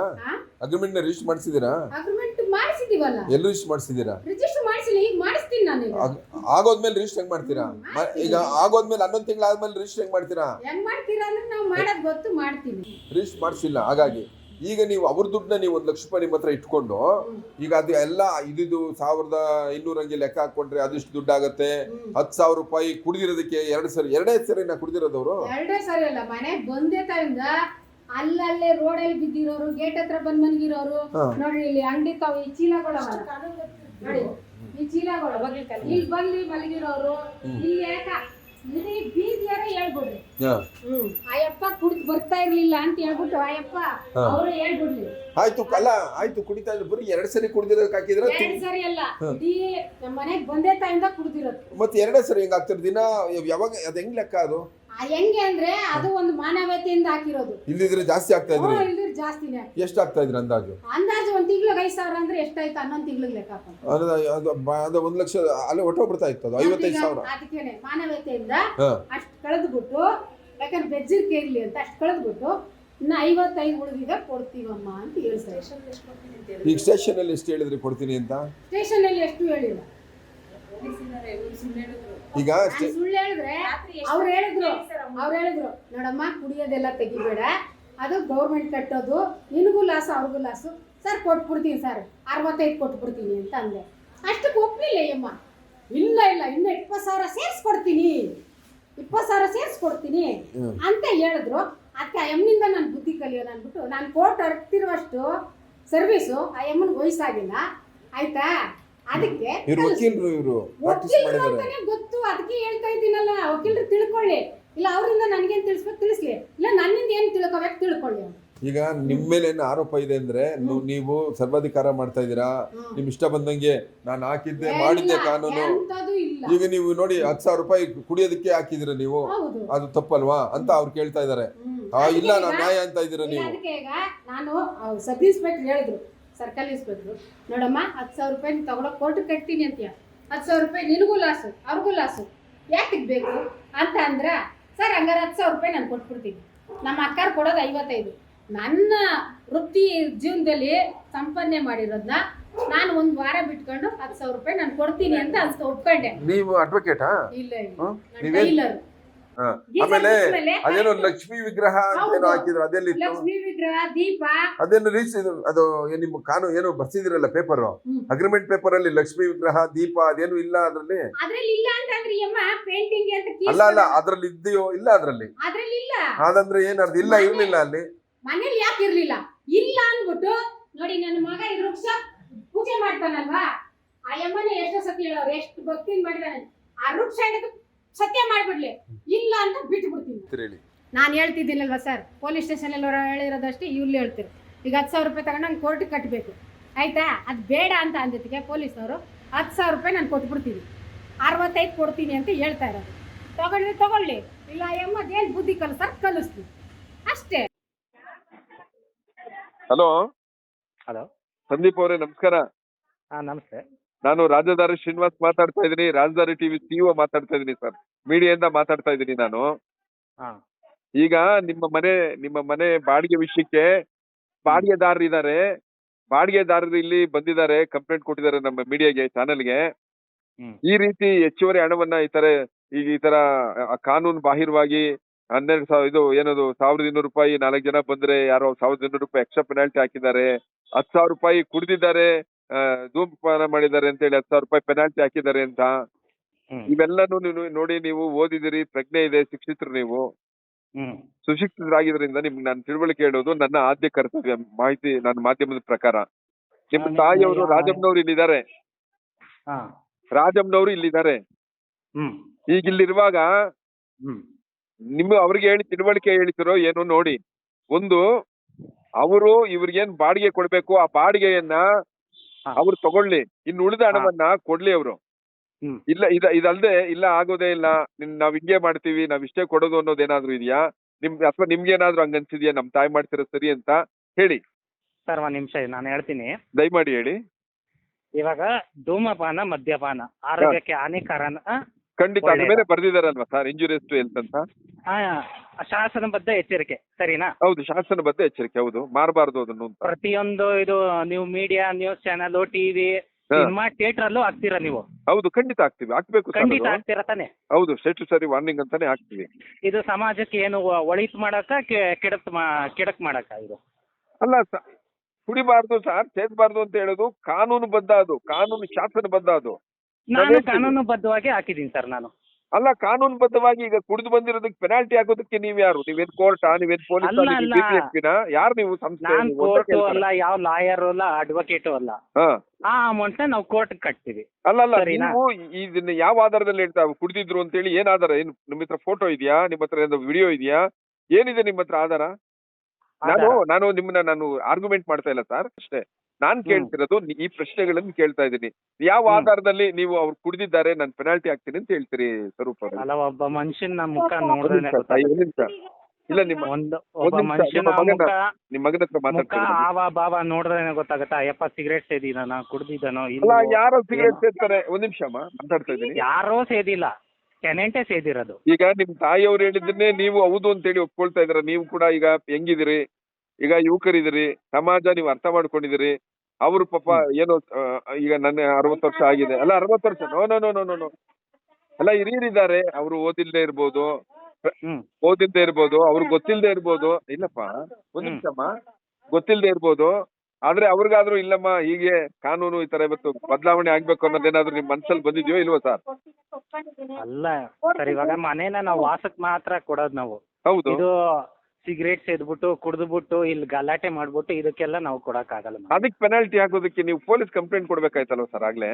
ಅಗ್ರಿಮೆಂಟ್ ರಿಜಿಸ್ಟರ್ ಮಾಡಿಸಿದೀರಾ? ಅಗ್ರಿಮೆಂಟ್ ಮಾಡಿಸಿದೀವಲ್ಲ? ಎಲ್ಲಿ ರಿಜಿಸ್ಟರ್ ಮಾಡಿಸಿದೀರಾ? ರಿಜಿಸ್ಟರ್ ಮಾಡಿಸಿಲ್ಲ ಈಗ ಮಾಡಿಸ್ತೀನಿ ನಾನು ಆಗೋದ್ಮೇಲೆ ರಿಜಿಸ್ಟರ್ ಹೆಂಗ್ ಮಾಡ್ತೀರಾ? ಈಗ ಆಗೋದ್ಮೇಲೆ ಹನ್ನೊಂದು ತಿಂಗಳು ಆದ್ಮೇಲೆ ರಿಜಿಸ್ಟರ್ ಹೆಂಗ್ ಮಾಡ್ತೀರಾ? ಹೆಂಗ್ ಮಾಡ್ತೀರಾ ಅಂದ್ರೆ ನಾವು ಮಾಡೋದ್ ಗೊತ್ತು ಮಾಡ್ತೀವಿ ರಿಜಿಸ್ಟರ್ ಮಾಡಿಸಿಲ್ಲ ಹಾಗಾಗಿ. ಈಗ ನೀವು ಅವ್ರ ದುಡ್ಡನ್ನ ನೀವು ಒಂದು ಲಕ್ಷ ರೂಪಾಯಿ ನಿಮ್ಮ ಹತ್ರ ಇಟ್ಕೊಂಡು ಈಗ ಅದು ಎಲ್ಲ ಇದಿದು ಸಾವಿರದ ಇನ್ನೂರಂಗೆ ಲೆಕ್ಕ ಹಾಕೊಂಡ್ರೆ ಅದಿಷ್ಟು ದುಡ್ಡು ಆಗತ್ತೆ ಹತ್ತು ಸಾವಿರ ರೂಪಾಯಿ ಕುಡಿದಿರೋದಕ್ಕೆ ಎರಡು ಸರಿ ಎರಡೇ ಸರಿ ನಾ ಕುಡಿದಿರೋದವ್ರು ಎರಡೇ ಸರಿ ಅಲ್ಲ ಮನೆ ಬಂದೇ ತಾವಿಂದ ಅಲ್ಲಲ್ಲೇ ರೋಡಲ್ಲಿ ಬಿದ್ದಿರೋರು ಗೇಟ್ ಹತ್ರ ಬಂದ್ ಮನ್ಗಿರೋರು ನೋಡಿ ನೋಡ್ರಿ ಇಲ್ಲಿ ಅಂಗಡಿ ತಾವು ಈ ಚೀಲಗಳ ನೋಡಿ ಈ ಚೀಲಗಳು. ಇಲ್ಲಿ ಬಂದು ಮಲಗಿರೋರು ಇಲ್ಲಿ ಯಾಕ ಇಡೀ ಬೀದಿಯಾರ ಹೇಳ್ಬಿಡ್ರಿ. ಹಾ. ಹ್ಮ್. ಆಯಪ್ಪ ಕುಡಿದು ಬರ್ತಾ ಇರ್ಲಿಲ್ಲ ಅಂತ ಹೇಳ್ಬಿಟ್ಟು ಆಯಪ್ಪ. ಅವರು ಹೇಳ್ಬಿಡ್ಲಿ. ಆಯ್ತು ಅಲ್ಲ ಆಯ್ತು ಕುಡಿತಾ ಇದ್ರೆ. ಬರೀ ಎರಡ್ ಸರಿ ಕುಡಿದಿರೋದಕ್ಕೆ ಹಾಕಿದ್ರೆ ಎರಡ್ ಸರಿ ಅಲ್ಲ ಇಡೀ ನಮ್ಮ ಮನೆಗ್ ಬಂದೇ ತಾಯಿಂದ ಕುಡ್ದಿರೋದು. ಮತ್ತೆ ಎರಡೇ ಸರಿ ಹೆಂಗ್ ಆಗ್ತಿರೋ ದಿನ? ಯಾವಾಗ ಅದ್ ಹೆಂಗ್ ಲೆಕ್ಕ ಅದು? ಹೆಂಗೆ ಅಂದ್ರೆ ಅದು ಒಂದು ಮಾನವತೆಯಿಂದ ಹಾಕಿರೋದು. ಇಲ್ಲಿದ್ರೆ ಜಾಸ್ತಿ ಆಗ್ತಾ ಇದ್ರಿ. ಇಲ್ದಿರ್ ಜಾಸ್ತಿನೇ ಎಷ್ಟು ಆಗ್ತಾ ಇದ್ರಿ ಅಂದಾಜು? ಅಂದಾಜು ಒಂದ್ ತಿಂಗ್ಳಿಗೆ ಐದ್ ಸಾವಿರ ಅಂದ್ರೆ ಎಷ್ಟಾಯ್ತು? ಹನ್ನೊಂದು ತಿಂಗ್ಳಿಗೆ ಲೆಕ್ಕ ಹಾಕೊಂಡು ಅದು ಅದು ಬ- ಅದು ಒಂದ್ ಲಕ್ಷ ಅಲ್ಲೇ ಹೊಟ್ಟೋಗ್ಬಿಡ್ತಾ ಇತ್ತು ಅದು ಐವತ್ತೈದು ಸಾವಿರ. ಅದಕ್ಕೇನೆ ಮಾನವತೆಯಿಂದ ಹಾ. ಅಷ್ಟು ಕಳೆದ್ಬಿಟ್ಟು ಯಾಕಂದ್ರೆ ಬೆಜ್ಜಿರ್ಕೆ ಇರ್ಲಿ ಅಂತ ಅಷ್ಟು ಕಳೆದ್ಬಿಟ್ಟು ಇನ್ನ ಐವತ್ತೈದು ಉಳಿದಿದೆ ಕೊಡ್ತೀವಮ್ಮ ಅಂತ ಹೇಳ್ತಾರೆ. ಈಗ ಸ್ಟೇಷನ್ ಅಲ್ಲಿ ಎಷ್ಟು ಹೇಳಿದ್ರಿ. ಕೊಡ್ತೀನಿ ಅಂತ? ಸ್ಟೇಷನ್ ಅಲ್ಲಿ ಎಷ್ಟು ಹೇಳಿಲ್ಲ. ಈಗ ಸುಳ್ಳು ಹೇಳಿದ್ರೆ ಅವ್ರು ಹೇಳಿದ್ರು ಅವ್ರು? ಹೇಳಿದ್ರು ನೋಡಮ್ಮ ಕುಡಿಯೋದೆಲ್ಲ ತೆಗಿಬೇಡ. ಅದು ಗೌರ್ಮೆಂಟ್ ಕಟ್ಟೋದು ನಿನಗೂ ಲಾಸು ಅವ್ರಿಗೂ ಲಾಸು ಸರ್ ಕೊಟ್ಬಿಡ್ತೀನಿ ಸರ್ ಅರವತ್ತೈದು ಕೊಟ್ಬಿಡ್ತೀನಿ ಅಂತ ಅಂದೆ. ಅಷ್ಟಕ್ಕೆ ಒಪ್ಪಲಿಲ್ಲ ಅಯ್ಯಮ್ಮ. ಇಲ್ಲ ಇಲ್ಲ ಇನ್ನು ಇಪ್ಪತ್ತು ಸಾವಿರ ಸೇರಿಸ್ಕೊಡ್ತೀನಿ. ಇಪ್ಪತ್ತು ಸಾವಿರ ಸೇರಿಸ್ಕೊಡ್ತೀನಿ ಅಂತ ಹೇಳಿದ್ರು. ಅದಕ್ಕೆ ಆ ಎಮ್ನಿಂದ ನಾನು ಬುದ್ಧಿ ಕಲಿಯೋಣ ಅಂದ್ಬಿಟ್ಟು ನಾನು ಕೋರ್ಟ್ ಅರ್ತಿರುವಷ್ಟು ಸರ್ವಿಸು ಆ ಎಮ್ಮನಿಗೆ ವಯಸ್ಸಾಗಿಲ್ಲ. ಆಯ್ತಾ? ಅದಕ್ಕೆ ಇವ್ರು ವಕೀಲರು ಇವರು ಪ್ರಾಕ್ಟೀಸ್ ವಕೀಲರು ಮಾಡಿದ್ದಾರೆ ಅಂತಾನೆ ಗೊತ್ತು ಅದಕ್ಕೆ ಹೇಳ್ತಾ ಇದ್ದೀನಲ್ಲ ವಕೀಲರು ತಿಳ್ಕೊಳ್ಳಿ. ಇಲ್ಲ ಅವರಿಂದ ನನಗೇನು ತಿಳಿಸ್ಬೇಕು ತಿಳಿಸ್ಲಿ. ಇಲ್ಲ ನನ್ನಿಂದ ಏನು ತಿಳ್ಕೊಬೇಕು ತಿಳ್ಕೊಳ್ಳಿ ಈಗ ನಿಮ್ಮ ಮೇಲೆ ಏನು ಆರೋಪ ಇದೆ ಅಂದ್ರೆ ನು- ನೀವು ಸರ್ವಾಧಿಕಾರ ಮಾಡ್ತಾ ಇದ್ದೀರಾ. ನಿಮ್ ಇಷ್ಟ ಬಂದಂಗೆ ನಾನು ಹಾಕಿದ್ದೆ ಇಲ್ಲ, ಮಾಡಿದ್ದೆ ಕಾನೂನು. ಎಂಥದೂ ಇಲ್ಲ. ಈಗ ನೀವು ನೋಡಿ ಹತ್ತು ಸಾವಿರ ರೂಪಾಯಿ ಕುಡಿಯೋದಕ್ಕೆ ಹಾಕಿದಿರ ನೀವು? ಹೌದು. ಅದು ತಪ್ಪಲ್ವಾ? ಅಂತ ಅವ್ರು ಕೇಳ್ತಾ ಇದಾರೆ. ಹ್ಮ್. ಆ ಇಲ್ಲ ನಾನು ನ್ಯಾಯ ಅಂತ ಇದ್ದೀರಾ ಈಗ ನೀವು? ಅದಕ್ಕೆ ಈಗ ನಾನು ಸಬ್ ಇನ್ಸ್ಪೆಕ್ಟರ್ ಹೇಳಿದ್ರು. ಸರ್ಕಲ್ ಇನ್ಸ್ಪೆಕ್ಟ್ರು ನೋಡಮ್ಮ ಹತ್ತು ಸಾವಿರ ರೂಪಾಯಿ ನೀನು ತಗೊಳ್ಳೋ ಕೋರ್ಟ್ ಕಟ್ತೀನಿ ಅಂತೀಯ? ಹತ್ತು ಸಾವಿರ ರೂಪಾಯಿ ನಿನಗೂ ಲಾಸು ಅವ್ರಿಗೂ ಲಾಸು ಯಾಕೆ ಬೇಕು? ಅಂತ ಅಂದ್ರ ಸರ್ ಹಂಗಾರೆ ಹತ್ತು ಸಾವಿರ ರೂಪಾಯಿ ನಾನು ಕೊಟ್ಬಿಡ್ತೀನಿ. ನಮ್ಮ ಅಕ್ಕಾರ್ ಕೊಡೋದು ಐವತ್ತೈದು. ನನ್ನ ವೃತ್ತಿ ಜೀವನದಲ್ಲಿ ಸಂಪಾದನೆ ಮಾಡಿರೋದನ್ನ ನಾನು ಒಂದು ವಾರ ಬಿಟ್ಕೊಂಡು ಹತ್ತು ಸಾವಿರ ರೂಪಾಯಿ ನಾನು ಕೊಡ್ತೀನಿ ಅಂತ ಅನ್ಸ್ಕೊ ಒಪ್ಕೊಂಡೆ. ನೀವು ಅಡ್ವೊಕೇಟಾ ಇಲ್ಲ ಇಲ್ಲ? ನಾನು ಟೈಲರ್. ಆಮೇಲೆ ಅದೇನೋ ಲಕ್ಷ್ಮಿ ವಿಗ್ರಹ ಅಂತ ಏನೋ. ಹಾಕಿದ್ರು ಅದೆಲ್ಲಿತ್ತು ಲಕ್ಷ್ಮಿ ವಿಗ್ರಹ ದೀಪ. ಅದೇನು ರೀಚ್ ಅದು ನಿಮ್ಮ ಕಾನೂನು ಏನು ಬರ್ಸಿದಿರಲ್ಲ ಪೇಪರ್ ಅಗ್ರಿಮೆಂಟ್ ಪೇಪರ್ ಅಲ್ಲಿ ಲಕ್ಷ್ಮಿ ವಿಗ್ರಹ ದೀಪ ಅದೇನು ಇಲ್ಲ ಅದ್ರಲ್ಲಿ? ಅಲ್ಲ ಅಲ್ಲ ಅದ್ರಲ್ಲಿ ಇದೆಯೋ ಇಲ್ಲ ಅದ್ರಲ್ಲಿ? ಅದಂದ್ರೆ ಏನರ್ದು ಇಲ್ಲ ಇರ್ಲಿಲ್ಲ ಅಲ್ಲಿ. ಮನೇಲಿ ಯಾಕೆ ಇರ್ಲಿಲ್ಲ? ಇಲ್ಲ ಅನ್ಬಿಟ್ಟು ನೋಡಿ ನನ್ನ ಮಗ ವೃಕ್ಷ ಪೂಜೆ ಮಾಡ್ತಾನಲ್ವಾ? ಆ ಯಮ್ಮನ ಎಷ್ಟೋ ಸತಿ ಹೇಳೋರು ಎಷ್ಟು ಭಕ್ತಿ ಮಾಡಿದಾನೆ. ಆ ವೃಕ್ಷ ಸತ್ಯ ಮಾಡ್ಬಿಡ್ಲಿ. ಇಲ್ಲ ಅಂತ ಬಿಟ್ಟು ಬಿಡ್ತೀನಿ ಹೇಳಿ ನಾನು ಹೇಳ್ತಿದ್ದೀನಲ್ವಾ ಸರ್? ಪೊಲೀಸ್ ಸ್ಟೇಷನ್ ಅಲ್ಲಿ ಹೇಳಿರೋದಷ್ಟೇ ಇಲ್ಲಿ ಹೇಳ್ತೀರಿ ಈಗ ಹತ್ತು ಸಾವಿರ ರೂಪಾಯಿ ತಗೊಂಡು ನಂಗೆ ಕೋರ್ಟಿಗೆ ಕಟ್ಟಬೇಕು ಆಯ್ತಾ? ಅದು ಬೇಡ ಅಂತ ಅಂದಿದ್ದಕ್ಕೆ ಪೊಲೀಸ್ನವರು ಹತ್ತು ಸಾವಿರ ರೂಪಾಯಿ ನಾನು ಕೊಟ್ಬಿಡ್ತೀನಿ. ಅರವತ್ತೈದು ಕೊಡ್ತೀನಿ ಅಂತ ಹೇಳ್ತಾ ಇರೋದು. ತಗೊಳ್ಳಿ ತಗೊಳ್ಳಿ. ಇಲ್ಲ ಎಮ್ಮದ್ ಏನು ಬುದ್ಧಿ ಕಲಿಸ್ತಾರೆ ಕಲಿಸ್ತೀನಿ ಅಷ್ಟೇ. ಹಲೋ? ಹಲೋ. ಸಂದೀಪ್ ಅವರೇ ನಮಸ್ಕಾರ. ಹಾಂ ನಮಸ್ತೆ. ನಾನು ರಾಜಧಾರಿ ಶ್ರೀನಿವಾಸ್ ಮಾತಾಡ್ತಾ ಇದ್ದೀನಿ. ರಾಜಧಾರಿ ಟಿವಿ ಸಿಇಒ ಮಾತಾಡ್ತಾ ಇದ್ದೀನಿ ಸರ್. ಮೀಡಿಯಾದಿಂದ ಮಾತಾಡ್ತಾ ಇದ್ದೀನಿ ನಾನು. ಈಗ ನಿಮ್ಮ ಮನೆ ನಿಮ್ಮ ಮನೆ ಬಾಡಿಗೆ ವಿಷಯಕ್ಕೆ ಬಾಡಿಗೆದಾರರು ಇದ್ದಾರೆ ಬಾಡಿಗೆದಾರರು ಇಲ್ಲಿ ಬಂದಿದ್ದಾರೆ ಕಂಪ್ಲೇಂಟ್ ಕೊಟ್ಟಿದ್ದಾರೆ ನಮ್ಮ ಮೀಡಿಯಾಗೆ ಚಾನೆಲ್ಗೆ. ಈ ರೀತಿ ಹೆಚ್ಚುವರಿ ಹಣವನ್ನ ಈ ತರ ಈಗ ಈ ತರ ಕಾನೂನು ಬಾಹಿರವಾಗಿ ಹನ್ನೆರಡು ಸಾವಿರ ಇದು ಏನದು ಸಾವಿರದ ಇನ್ನೂರು ರೂಪಾಯಿ ನಾಲ್ಕು ಜನ ಬಂದ್ರೆ ಯಾರೋ ಸಾವಿರದ ಇನ್ನೂರು ರೂಪಾಯಿ ಎಕ್ಸ್ಟ್ರಾ ಪೆನಾಲ್ಟಿ ಹಾಕಿದ್ದಾರೆ. ಹತ್ತು ಸಾವಿರ ರೂಪಾಯಿ ಕುಡಿದಿದ್ದಾರೆ. ಧೂಮಪಾನ ಮಾಡಿದ್ದಾರೆ ಅಂತ ಹೇಳಿ ಹತ್ತು ಸಾವಿರ ರೂಪಾಯಿ ಪೆನಾಲ್ಟಿ ಹಾಕಿದ್ದಾರೆ ಅಂತ. ಇವೆಲ್ಲಾನು ನೀವು ನೋಡಿ ನೀವು ಓದಿದಿರಿ ಪ್ರಜ್ಞೆ ಇದೆ ಶಿಕ್ಷಿತರು ನೀವು. ಸುಶಿಕ್ಷಿತರಾಗಿದ್ರಿಂದ ನಿಮ್ಗೆ ನಾನು ತಿಳುವಳಿಕೆ ಹೇಳೋದು ನನ್ನ ಆದ್ಯ ಕರ್ತವ್ಯ ಮಾಹಿತಿ ನನ್ನ ಮಾಧ್ಯಮದ ಪ್ರಕಾರ. ನಿಮ್ಮ ತಾಯಿಯವರು ರಾಜಮ್ಮನವ್ರು ಇಲ್ಲಿದ್ದಾರೆ. ರಾಜಮ್ಮನವರು ಇಲ್ಲಿದ್ದಾರೆ. ಈಗ ಇಲ್ಲಿರುವಾಗ ನಿಮ್ಮ ಅವ್ರಿಗೆ ಹೇಳಿ ತಿಳುವಳಿಕೆ ಹೇಳ್ತಿರೋ ಏನೋ ನೋಡಿ. ಒಂದು ಅವರು ಇವ್ರಿಗೇನ್ ಬಾಡಿಗೆ ಕೊಡ್ಬೇಕು ಆ ಬಾಡಿಗೆಯನ್ನ. ಅವ್ರು ತಗೊಳ್ಳಿ. ಇನ್ನು ಉಳಿದ ಹಣವನ್ನ ಕೊಡ್ಲಿ ಅವರು. ಇಲ್ಲ ಇದ ಇದಲ್ದೆ ಇಲ್ಲ ಆಗೋದೇ ಇಲ್ಲ. ನಿನ್ ನಾವ್ ಹಿಂಗೆ ಮಾಡ್ತೀವಿ ನಾವ್ ಇಷ್ಟೇ ಕೊಡೋದು ಅನ್ನೋದೇನಾದ್ರೂ ಇದೆಯಾ? ನಿಮ್ ಅಥವಾ ನಿಮ್ಗೇನಾದ್ರೂ ಹಂಗ ಅನ್ಸಿದ್ಯಾ? ನಮ್ ತಾಯಿ ಮಾಡ್ತಿರೋ ಸರಿ ಅಂತ ಹೇಳಿ. ಸರ್ ಒಂದ್ ನಿಮಿಷ ನಾನು ಹೇಳ್ತೀನಿ. ದಯಮಾಡಿ ಹೇಳಿ. ಇವಾಗ ಧೂಮಪಾನ ಮದ್ಯಪಾನ. ಆರೋಗ್ಯಕ್ಕೆ ಹಾನಿಕರನ ಖಂಡಿತ ಅದ್ರ. ಮೇಲೆ ಬರ್ದಿದಾರಲ್ವಾ ಸರ್ ಇಂಜುರಿಯಸ್ ಟು ಹೆಲ್ತ್ ಅಂತ? ಆ, ಶಾಸನಬದ್ಧ ಎಚ್ಚರಿಕೆ ಸರಿನಾ? ಹೌದು ಶಾಸನಬದ್ಧ ಎಚ್ಚರಿಕೆ ಹೌದು. ಮಾರಬಾರ್ದು ಅದನ್ನು ಅಂತ. ಪ್ರತಿಯೊಂದು ಇದು ನೀವು ಮೀಡಿಯಾ ನ್ಯೂಸ್ ಚಾನೆಲ್ ಟಿವಿ ಹಾ. ಸಿನಿಮಾ ಥಿಯೇಟರ್ ಅಲ್ಲೂ ಹಾಕ್ತೀರಾ ನೀವು? ಹೌದು ಖಂಡಿತ ಆಗ್ತೀವಿ ಹಾಕ್ಬೇಕು ಖಂಡಿತ ಅದು. ಹಾಕ್ತೀರಾ ತಾನೆ? ಹೌದು ಸ್ಟೇಟ್ ಸರಿ ವಾರ್ನಿಂಗ್ ಅಂತಾನೆ ಹಾಕ್ತೀವಿ. ಇದು ಸಮಾಜಕ್ಕೆ ಏನು ಒ- ಒಳಿತು ಮಾಡಕ ಕೆ- ಕೆಡಕ್ ಮಾ ಕೆಡಕ್ ಮಾಡಕ ಇದು? ಅಲ್ಲ ಸ- ಕುಡಿಬಾರ್ದು ಸರ್ ಸೇರ್ಬಾರ್ದು ಅಂತ ಹೇಳೋದು ಕಾನೂನು ಬದ್ಧ ಅದು. ಕಾನೂನು ಶಾಸನಬದ್ಧ ಅದು. ನಾನು ಕಾನೂನು ಕಾನೂನುಬದ್ಧವಾಗಿ ಹಾಕಿದ್ದೀನಿ ಸರ್ ನಾನು. ಅಲ್ಲ ಕಾನೂನು ಬದ್ಧವಾಗಿ ಈಗ ಕುಡಿದು ಬಂದಿರೋದಕ್ಕೆ ಪೆನಾಲ್ಟಿ ಹಾಕೋದಕ್ಕೆ ನೀವ್ ಯಾರು? ನೀವೇನ್ ಕೋರ್ಟಾ ನೀವೇನ್ ಪೊಲೀಸ್ ಅಲ್ಲ, ಅಲ್ಲ. ಯಾರು ನೀವು ಸಂಸ್ಥೆ ನಾನ್ ನೀವು? ಅಂತ ಕೋರ್ಟು ಕೇಳ್ತಾರೆ. ಅಲ್ಲ ಯಾವ ಲಾಯರ್ ಅಲ್ಲ ಅಡ್ವೊಕೇಟ್ ಅಲ್ಲ. ಹಾ. ಆ ಅಮೌಂಟ್ ನಾವು ಕೋರ್ಟ್ ಕಟ್ತೀವಿ. ಅಲ್ಲ ಅಲ್ಲ ಸರಿನಾ? ನೀವು ಇದನ್ನ ಯಾವ ಆಧಾರದಲ್ಲಿ ಹೇಳ್ತಾ ಕುಡಿದಿದ್ರು ಅಂತ ಹೇಳಿ ಏನ್ ಆಧಾರ? ಏನು ನಿಮ್ಮ ಹತ್ರ ಫೋಟೋ ಇದೆಯಾ? ನಿಮ್ಮ ಹತ್ರ ಏನೋ ವಿಡಿಯೋ ಇದೆಯಾ? ಏನಿದೆ ನಿಮ್ಮ ಹತ್ರ ಆಧಾರ? ನಾನು ಆಧಾರ. ನಾನು ನಿಮ್ಮನ್ನ ನಾನು ಆರ್ಗ್ಯುಮೆಂಟ್ ಮಾಡ್ತಾ ಇಲ್ಲ ಸರ್ ಅಷ್ಟೇ. ನಾನ್ ಕೇಳ್ತಿರೋದು ಈ ಪ್ರಶ್ನೆಗಳನ್ನು ಕೇಳ್ತಾ ಇದ್ದೀನಿ. ಯಾವ ಆಧಾರದಲ್ಲಿ ನೀವು ಅವ್ರು ಕುಡಿದಿದ್ದಾರೆ ನಾನು ಪೆನಾಲ್ಟಿ ಹಾಕ್ತೀನಿ ಅಂತ ಹೇಳ್ತೀರಿ ಸ್ವರೂಪ ಅವರೇ? ಅಲ್ಲ ಒಬ್ಬ ಮನುಷ್ಯನ ಮುಖ ಒಂದ್ ನೋಡಿದ್ರೆ ನಿಮಿಷ ತಾಯಿ, ಒಂದ್ ನಿಮಿಷ. ಇಲ್ಲ ನಿಮ್ಮ ಒಂದು ಒಂದ್ ಒಬ್ಬ ನಿಮಿಷ, ಮನುಷ್ಯನ ನಿಮ್ಮ ಮಗನ- ಮುಖ ನಿಮ್ ಮಗನ ಹತ್ರ ಮುಖ ಮಾತಾಡ್ತೀನಿ. ಹಾವ ಭಾವ ನೋಡಿದ್ರೆ ಗೊತ್ತಾಗತ್ತಾ ಅಯ್ಯಪ್ಪ ಸಿಗರೇಟ್ ಸೇದಿದಾನ ಕುಡ್ದಿದ್ದಾನೋ ಅಲ್ಲ ಇಲ್ವೋ? ಯಾರೋ ಸಿಗರೇಟ್ ಸೇರ್ತಾರೆ ಒಂದ್ ನಿಮಿಷ ಅಮ್ಮ ಮಾತಾಡ್ತಾ ಇದ್ದೀನಿ. ಯಾರೋ ಸೇದಿಲ್ಲ ಟೆನೆಂಟೇ ಸೇದಿರೋದು. ಈಗ ನಿಮ್ ತಾಯಿಯವ್ರು ಹೇಳಿದ್ದನ್ನೇ ನೀವು ಹೌದು ಅಂತೇಳಿ ಒಪ್ಕೊಳ್ತಾ ಇದ್ರ ನೀವು ಕೂಡ ಈಗ ಹೆಂಗಿದಿರಿ ಈಗ ಯುವಕರಿದ್ರಿ ಸಮಾಜ ನೀವು ಅರ್ಥ ಮಾಡ್ಕೊಂಡಿದಿರಿ ಅವ್ರು ಪಾಪ ಏನು ಈಗ ನನ್ನ ಅರವತ್ತು ವರ್ಷ ಆಗಿದೆ. ಅಲ್ಲ ಅರವತ್ತು ವರ್ಷ no no no no no ಅಲ್ಲ ಹಿರಿಯರಿದ್ದಾರೆ ಅವರು ಓದಿಲ್ಲದೆ ಇರ್ಬೋದು ಓದಿಲ್ದೆ ಇರ್ಬೋದು ಅವ್ರಿಗೆ ಗೊತ್ತಿಲ್ಲದೆ ಇರ್ಬೋದು. ಇಲ್ಲಪ್ಪ ಒಂದ್ ನಿಮಿಷಮ್ಮ. ಗೊತ್ತಿಲ್ಲದೆ ಇರ್ಬೋದು ಆದ್ರೆ ಅವ್ರಿಗಾದ್ರೂ ಇಲ್ಲಮ್ಮ ಹೀಗೆ ಕಾನೂನು ಈ ತರ ಇವತ್ತು ಬದಲಾವಣೆ ಆಗ್ಬೇಕು ಅನ್ನೋದೇನಾದ್ರೂ ನಿಮ್ ಮನ್ಸಲ್ಲಿ ಬಂದಿದ್ಯೋ ಇಲ್ವಾ ಸರ್? ಅಲ್ಲ ಸರ್ ಇವಾಗ ಮನೇನ ನಾವು ವಾಸಕ್ಕೆ ಮಾತ್ರ ಕೊಡೋದು ನಾವು. ಹೌದು. ಇದು ಸಿಗರೇಟ್ ಸೇದ್ಬಿಟ್ಟು ಕುಡಿದ್ಬಿಟ್ಟು ಇಲ್ಲಿ ಗಲಾಟೆ ಮಾಡ್ಬಿಟ್ಟು ಇದಕ್ಕೆಲ್ಲ ನಾವು ಕೊಡಕ್ ಆಗಲ್ಲ ಅದಕ್ಕೆ ಪೆನಾಲ್ಟಿ ಹಾಕೋದಕ್ಕೆ ನೀವು ಪೊಲೀಸ್ ಕಂಪ್ಲೇಂಟ್ ಕೊಡ್ಬೇಕಾಯ್ತಲ್ವ ಸರ್ ಆಗ್ಲೇ?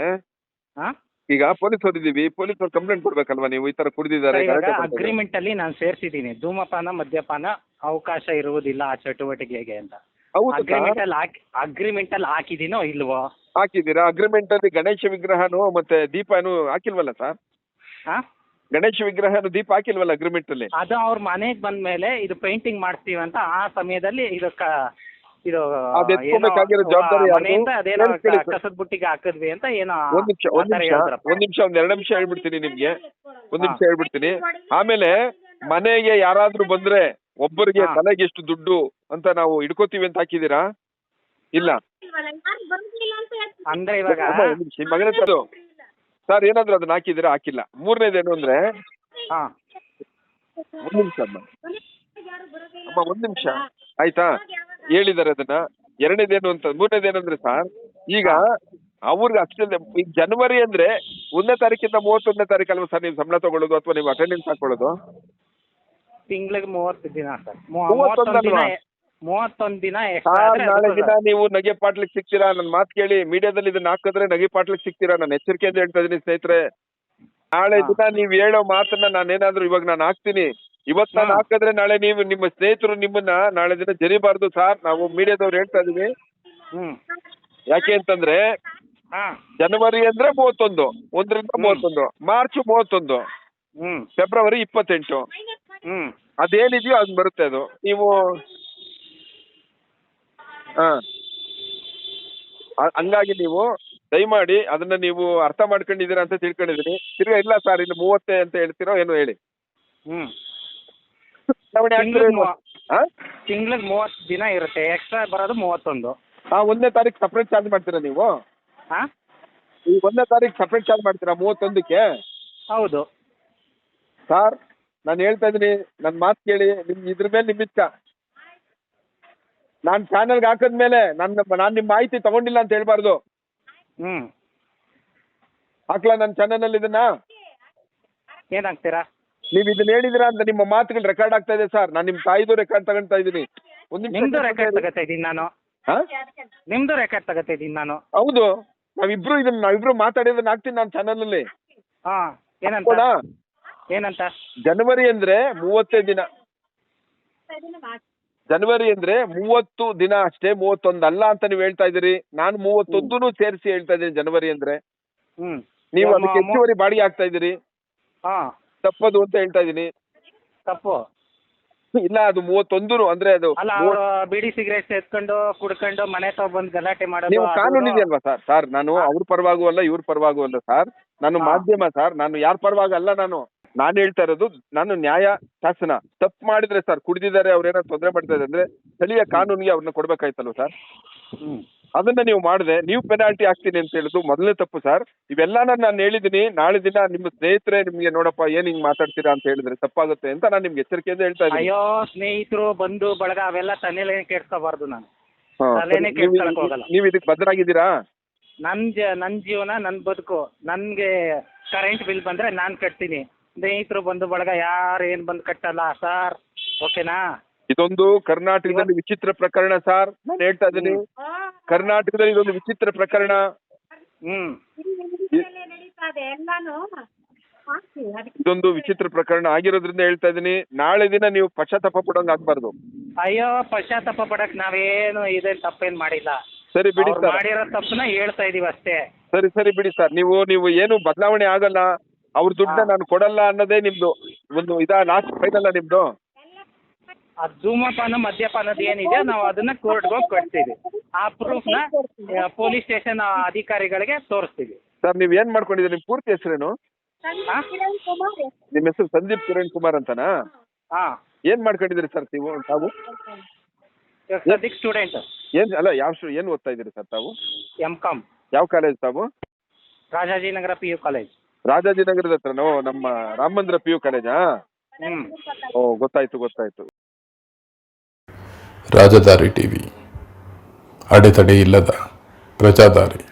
ಹಾ? ಈಗ ಪೊಲೀಸ್ ಹೊಡಿದೀವಿ ಪೊಲೀಸ್ ಅವ್ರು ಕಂಪ್ಲೇಂಟ್ ಕೊಡ್ಬೇಕಲ್ವಾ ನೀವು ಈ ತರ ಕುಡಿದಿದ್ದಾರೆ ಇವಾಗ ಅಗ್ರಿಮೆಂಟ್ ಅಲ್ಲಿ ನಾನು ಸೇರ್ಸಿದೀನಿ ಧೂಮಪಾನ ಮದ್ಯಪಾನ ಅವಕಾಶ ಇರುವುದಿಲ್ಲ ಆ ಚಟುವಟಿಕೆಗೆ ಅಂತ. ಹೌದು ಅಗ್ರಿಮೆಂಟ್ ಅಲ್ಲಿ ಹಾಕಿ ಅಗ್ರಿಮೆಂಟ್ ಅಲ್ಲಿ ಹಾಕಿದೀನೋ ಇಲ್ವೋ? ಹಾಕಿದ್ದೀರಾ? ಅಗ್ರಿಮೆಂಟ್ ಅಲ್ಲಿ ಗಣೇಶ ವಿಗ್ರಹನು ಮತ್ತೆ ದೀಪನು ಹಾಕಿಲ್ವಲ್ಲ ಸರ್ ಹಾ ಗಣೇಶ ವಿಗ್ರಹ ದೀಪ ಹಾಕಿಲ್ವಲ್ಲ ಅಗ್ರಿಮೆಂಟ್ ಅಲ್ಲಿ ಅದು ಅವ್ರ ಮನೆಗೆ ಬಂದ್ಮೇಲೆ ಇದು ಪೇಂಟಿಂಗ್ ಮಾಡ್ತೀವಿ ಅಂತ ಆ ಸಮಯದಲ್ಲಿ ಇದಕ್ಕ ಇದು ಅದ್ ಎತ್ಕೊಬೇಕಾಗಿರೋ ಜವಾಬ್ದಾರಿ ಯಾರ್ದು? ಮನೆಯಿಂದ ಅದೇನೋ ಹೇಳಿ ಕೇಳಿ ಸರ್. ಕಸದ ಬುಟ್ಟಿಗೆ ಹಾಕಿದ್ವಿ ಅಂತ ಏನೋ ಒಂದ್ ನಿಮಿಷ ಒಂದ್ ನಿಮಿಷ. ಒಂದ್ ನಿಮಿಷ ಒಂದ್ ಎರಡು ನಿಮಿಷ ಹೇಳ್ಬಿಡ್ತೀನಿ ನಿಮ್ಗೆ ಒಂದ್ ನಿಮಿಷ ಹೇಳ್ಬಿಡ್ತೀನಿ ಆಮೇಲೆ ಮನೆಗೆ ಯಾರಾದ್ರೂ ಬಂದ್ರೆ ಒಬ್ಬರಿಗೆ ಹಾ. ತಲೆಗೆ ಎಷ್ಟು ದುಡ್ಡು ಅಂತ ನಾವು ಇಡ್ಕೋತೀವಿ ಅಂತ ಹಾಕಿದೀರಾ ಇಲ್ಲ ಅಂದ್ರೆ ಇವಾಗ ನಿಮ್ ಮಗನ ಅದು. ಸರ್ ಏನಾದ್ರು ಅದನ್ನ ಹಾಕಿದ್ರೆ ಹಾಕಿಲ್ಲ. ಮೂರನೇದೇನು ಅಂದ್ರೆ ಹಾ. ಒಂದ್ ನಿಮಿಷ ಅಮ್ಮ. ಅಮ್ಮ ಒಂದ್ ನಿಮಿಷ. ಆಯ್ತಾ? ಹೇಳಿದಾರೆ ಅದನ್ನ. ಎರಡನೇದೇನು ಅಂತ ಮೂರನೇದೇನಂದ್ರೆ ಸರ್ ಈಗ ಅವ್ರಿಗೆ ಅಷ್ಟೇ ಈಗ ಜನವರಿ ಅಂದ್ರೆ ಒಂದನೇ ತಾರೀಕಿಂದ ಮೂವತ್ತೊಂದನೇ ತಾರೀಕು ಅಲ್ವಾ ಸರ್ ನೀವು ಸಂಬಳ ತಗೊಳ್ಳೋದು ಅಥವಾ ನೀವು ಅಟೆಂಡೆನ್ಸ್ ಹಾಕೊಳ್ಳೋದು? ತಿಂಗಳಿಗೆ ಮೂವತ್ತು ದಿನ ಸರ್ ಮೂವತ್ತೊಂದು ದಿನ? ಮೂವತ್ತೊಂದು ದಿನ extra ಸರ್ ಆದ್ರೆ ನಾಳೆ ದಿನ ನೀವು ನಗೆ ಪಾಟ್ಲಿಕ್ ಸಿಗ್ತೀರಾ? ನನ್ನ ಮಾತು ಕೇಳಿ ಮೀಡಿಯಾದಲ್ಲಿ ಇದನ್ನ ಹಾಕಿದ್ರೆ ನಗೆ ಪಾಟ್ಲಿಕ್ ಸಿಗ್ತೀರಾ? ನಾನು ಎಚ್ಚರಿಕೆಯಿಂದ ಹೇಳ್ತಾ ಇದೀನಿ ಸ್ನೇಹಿತರೆ. ನಾಳೆ. ದಿನ ನೀವು ಹೇಳೋ ಮಾತನ್ನ ನಾನೇನಾದ್ರೂ ಇವಾಗ ನಾನು ಹಾಕ್ತೀನಿ. ಇವತ್ತು ನಾನು ಹಾ. ಹಾಕಿದ್ರೆ ನಾಳೆ ನೀವು ನಿಮ್ಮ ಸ್ನೇಹಿತರು ನಿಮ್ಮನ್ನ ನಾಳೆ ದಿನ ಜರಿಬಾರ್ದು ಸಾರ್. ನಾವು ಮೀಡಿಯಾದವ್ರು ಹೇಳ್ತಾ ಇದೀವಿ. ಹ್ಮ್. ಯಾಕೆ ಅಂತಂದ್ರೆ ಹಾ. ಜನವರಿ ಅಂದ್ರೆ ಮೂವತ್ತೊಂದು ಒಂದರಿಂದ. ಮೂವತ್ತೊಂದು ಮಾರ್ಚ್ ಮೂವತ್ತೊಂದು ಹ್ಮ್. ಫೆಬ್ರವರಿ ಇಪ್ಪತ್ತೆಂಟು. ಹ್ಮ್. ಅದೇನಿದೆಯೋ ಅದ್ ಬರುತ್ತೆ ಅದು. ನೀವು ಹಾ. ಹಂಗಾಗಿ ನೀವು ದಯಮಾಡಿ ಅದನ್ನ ನೀವು ಅರ್ಥ ಮಾಡ್ಕೊಂಡಿದ್ದೀರಾ ಅಂತ ತಿಳ್ಕೊಂಡಿದ್ದೀನಿ. ತಿರ್ಗಾ ಇಲ್ಲ ಸರ್ ಇನ್ನು ಮೂವತ್ತೆ ಅಂತ ಹೇಳ್ತೀರೋ ಏನು ಹೇಳಿ. ಹ್ಮ್. ಬದಲಾವಣೆ ಆಗ್ತಿರೋ ತಿಂಗ್ಳಿಗೆ ಇಲ್ವೋ? ಹಾ? ತಿಂಗ್ಳಿಗೆ ಮೂವತ್ತು ದಿನ ಇರುತ್ತೆ. ಎಕ್ಸ್ಟ್ರಾ ಬರೋದು ಮೂವತ್ತೊಂದು. ಹಾ ಒಂದನೇ ತಾರೀಕು ಸಪ್ರೇಟ್ ಚಾರ್ಜ್ ಮಾಡ್ತೀರಾ ನೀವು? ಹಾ? ಈ ಒಂದನೇ ತಾರೀಕು ಸಪ್ರೇಟ್ ಚಾರ್ಜ್ ಮಾಡ್ತೀರಾ ಮೂವತ್ತೊಂದಕ್ಕೆ? ಹೌದು. ಸರ್ ನಾನು ಹೇಳ್ತಾ ಇದ್ದೀನಿ ನನ್ನ ಮಾತು ಕೇಳಿ ನಿಮ್ ಇದ್ರ ಮೇಲೆ ನಿಮ್ಮ ಇಷ್ಟ. ನಾನು ಚಾನಲ್ಗೆ ಹಾಕಿದ್ಮೇಲೆ ನನ್ನ ನಾನು ನಿಮ್ಮ ಮಾಹಿತಿ ತಗೊಂಡಿಲ್ಲ ಅಂತ ಹೇಳ್ಬಾರ್ದು. ಹ್ಮ್. ಹಾಕ್ಲಾ ನನ್ನ ಚಾನಲಲ್ಲಿ ಇದನ್ನ? ಏನಾಗ್ತೀರಾ? ನೀವು ಇದನ್ನ ಹೇಳಿದಿರಾ ಅಂತ ನಿಮ್ಮ ಮಾತುಗಳು ರೆಕಾರ್ಡ್ ಆಗ್ತಾ ಇದೆ ಸರ್ ನಾನು ನಿಮ್ಮ ತಾಯಿದು ರೆಕಾರ್ಡ್ ತಗೊಂತಾ ಇದ್ದೀನಿ ಒಂದು ನಿಮಿಷ ನಿಮ್ದು ರೆಕಾರ್ಡ್ ತಗೋತಾ ಇದ್ದೀನಿ ನಾನು. ಹಾ? ನಿಮ್ದು ರೆಕಾರ್ಡ್ ತಗೋತಾ ಇದ್ದೀನಿ ನಾನು. ಹೌದು. ನಾವಿಬ್ರು ಇದನ್ನ ನಾವಿಬ್ರು ಮಾತಾಡಿದನ್ನ ಹಾಕ್ತೀನಿ ನಾನು ಚಾನಲಲ್ಲಿ ಹಾ ಏನಂತ? ಏನಂತ? ಜನವರಿ ಅಂದ್ರೆ ಮೂವತ್ತೇ ದಿನ. ಜನವರಿ ಅಂದ್ರೆ ಮೂವತ್ತು ದಿನ ಅಷ್ಟೇ ಮೂವತ್ತೊಂದು ಅಲ್ಲ ಅಂತ ನೀವು ಹೇಳ್ತಾ ಇದ್ದೀರಿ. ನಾನು ಮೂವತ್ತೊಂದು ಸೇರಿಸಿ ಹೇಳ್ತಾ ಇದ್ದೀನಿ ಜನವರಿ ಅಂದ್ರೆ. ಹ್ಮ್. ನೀವು ಅದಕ್ಕೆ ಹೆಚ್ಚುವರಿ ಬಾಡಿಗೆ ಆಗ್ತಾ ಇದ್ದೀರಿ. ಹಾ. ತಪ್ಪದು ಅಂತ ಹೇಳ್ತಾ ಇದ್ದೀನಿ. ತಪ್ಪು. ಇಲ್ಲ ಅದು ಮೂವತ್ತೊಂದು ಅಂದ್ರೆ ಅದು ಅಲ್ಲ ಬಿಡಿ ಸಿಗರೇಟ್ ಎತ್ಕೊಂಡು ಕುಡ್ಕೊಂಡು ಮನೆ ತಗೊ ಬಂದು ಗಲಾಟೆ ಮಾಡೋದು ನೀವು ಕಾನೂನು ಇದೆ ಅಲ್ವಾ ಸರ್? ಸರ್ ನಾನು ಅವ್ರ ಪರವಾಗೂ ಅಲ್ಲ ಇವ್ರ ಪರವಾಗೂ ಅಲ್ಲ ಸರ್. ನಾನು ಮಾಧ್ಯಮ ಸರ್. ನಾನು ಯಾರ ಪರವಾಗಿ ಅಲ್ಲ ನಾನು. ನಾನು ಹೇಳ್ತಾ ಇರೋದು ನಾನು ನ್ಯಾಯ ಶಾಸನ ತಪ್ಪು ಮಾಡಿದ್ರೆ ಸರ್ ಕುಡಿದಿದ್ದಾರೆ ಅವ್ರೇನಾದ್ರು ತೊಂದರೆ ಮಾಡ್ತಾ ಇದ್ದಾರೆ ಅಂದ್ರೆ ಸ್ಥಳೀಯ ಕಾನೂನಿಗೆ ಅವ್ರನ್ನ ಕೊಡ್ಬೇಕಾಯ್ತಲ್ವ ಸರ್? ಹ್ಮ್. ಅದನ್ನ ನೀವು ಮಾಡಿದೆ ನೀವು ಪೆನಾಲ್ಟಿ ಹಾಕ್ತೀನಿ ಅಂತ ಹೇಳುದು ಮೊದಲನೇ ತಪ್ಪು ಸರ್. ಇವೆಲ್ಲಾನ ನಾನು ಹೇಳಿದ್ದೀನಿ ನಾಳೆ ದಿನ ನಿಮ್ಮ ಸ್ನೇಹಿತರೆ ನಿಮ್ಗೆ ನೋಡಪ್ಪ ಏನ್ ಹಿಂಗ್ ಮಾತಾಡ್ತೀರಾ ಅಂತ ಹೇಳಿದ್ರೆ ತಪ್ಪಾಗುತ್ತೆ ಅಂತ ನಾನು ನಿಮ್ಗೆ ಎಚ್ಚರಿಕೆಯಿಂದ ಹೇಳ್ತಾ ಇದ್ದೀನಿ. ಅಯ್ಯೋ ಸ್ನೇಹಿತರು ಬಂಧು ಬಳಗ ಅವೆಲ್ಲ ತಲೆನೇ ಕೇಳ್ಕೋಬಾರ್ದು ನಾನು. ತಲೆನೇ ಸರಿ. ನೀವು ಕೆಡ್ಸ್ಕೊಳಕ್ ಹೋಗಲ್ಲ. ನೀವು ಇದಕ್ಕೆ ಬದ್ಧರಾಗಿದ್ದೀರಾ ನನ್ ಜ ನನ್ ಜೀವನ ನನ್ ಬದುಕು ನನ್ಗೆ ಕರೆಂಟ್ ಬಿಲ್ ಬಂದ್ರೆ ನಾನ್ ಕಟ್ತೀನಿ. ಸ್ನೇಹಿತರು ಬಂಧು ಬಳಗ ಯಾರು ಏನ್ ಬಂದು ಕಟ್ಟಲ್ಲ ಸರ್. ಓಕೆನಾ? ಇದೊಂದು ಕರ್ನಾಟಕದಲ್ಲಿ ವಿಚಿತ್ರ ಪ್ರಕರಣ ಸರ್. ನಾನು ಹೇಳ್ತಾ ಇದ್ದೀನಿ. ಕರ್ನಾಟಕದಲ್ಲಿ ಇದೊಂದು ವಿಚಿತ್ರ ಪ್ರಕರಣ. ಹ್ಮ್. ಇದೊಂದು ವಿಚಿತ್ರ ಪ್ರಕರಣ ಆಗಿರೋದ್ರಿಂದ ಹೇಳ್ತಾ ಇದ್ದೀನಿ. ನಾಳೆ ದಿನ ನೀವು ಪಶ್ಚಾತ್ತಾಪ ಪಡೋಂಗ್ ಆಗ್ಬಾರ್ದು. ಅಯ್ಯೋ ಪಶ್ಚಾತ್ತಾಪ ಪಡಕ್ ನಾವೇನು ಇದೇನ್ ತಪ್ಪೇನ್ ಮಾಡಿಲ್ಲ. ಸರಿ ಬಿಡಿ ಅವ್ರು ಸರ್. ಮಾಡಿರೋ ತಪ್ಪನ್ನ ಹೇಳ್ತಾ ಇದೀವಿ ಅಷ್ಟೇ. ಸರಿ ಸರಿ ಬಿಡಿ ಸರ್. ನೀವು ನೀವು ಏನು ಬದಲಾವಣೆ ಆಗಲ್ಲ. ಅವ್ರ ದುಡ್ಡನ್ನ. ನಾನು ಕೊಡಲ್ಲ ಅನ್ನೋದೇ ನಿಮ್ದು ಒಂದು ಇದ ಲಾಸ್ಟ್ ಫೈನಲ್ ನಿಮ್ದು? ಆ ಧೂಮಪಾನ ಮದ್ಯಪಾನದ ಏನಿದೆ ನಾವು ಅದನ್ನ ಕೋರ್ಟ್ ಹೋಗಿ ಕೊಡ್ತೀವಿ ಆ ಪ್ರೂಫ್ನ ಪೊಲೀಸ್ ಸ್ಟೇಷನ್ ಅಧಿಕಾರಿಗಳಿಗೆ ತೋರಿಸ್ತೀವಿ. ಸರ್ ನೀವ್ ಏನ್ ಮಾಡ್ಕೊಂಡಿದ್ದೀರಿ? ನಿಮ್ ಪೂರ್ತಿ ಹೆಸರೇನು? ಹಾ ನಿಮ್ಮ ಹೆಸರು ಸಂದೀಪ್ ಕಿರಣ್ ಕುಮಾರ್ ಅಂತನಾ? ಹಾ. ಏನ್ ಮಾಡ್ಕೊಂಡಿದ್ದೀರಿ ಸರ್ ನೀವು ತಾವು? ಇವಾಗ ಸದ್ಯಕ್ಕೆ ಸ್ಟೂಡೆಂಟ್ ಏನ್ ಅಲ್ಲ ಯಾವ ಶು- ಏನ್ ಓದ್ತಾ ಇದ್ದೀರಿ ಸರ್ ತಾವು? ಎಂ ಕಾಮ್ ಯಾವ ಕಾಲೇಜ್ ತಾವು? ರಾಜಾಜಿನಗರ ಪಿ ಯು ಕಾಲೇಜ್ ರಾಜಾಜಿನಗರದ ಹತ್ರನೋ ನಮ್ಮ ರಾಮ ಮಂದಿರ ಪಿ ಯು ಕಾಲೇಜಾ? ಹ್ಮ್. ಓ ಗೊತ್ತಾಯ್ತು ಗೊತ್ತಾಯ್ತು. ರಾಜಧಾರಿ ಟಿವಿ. ಅಡೆತಡೆ ಇಲ್ಲದ ಪ್ರಜಾದಾರಿ.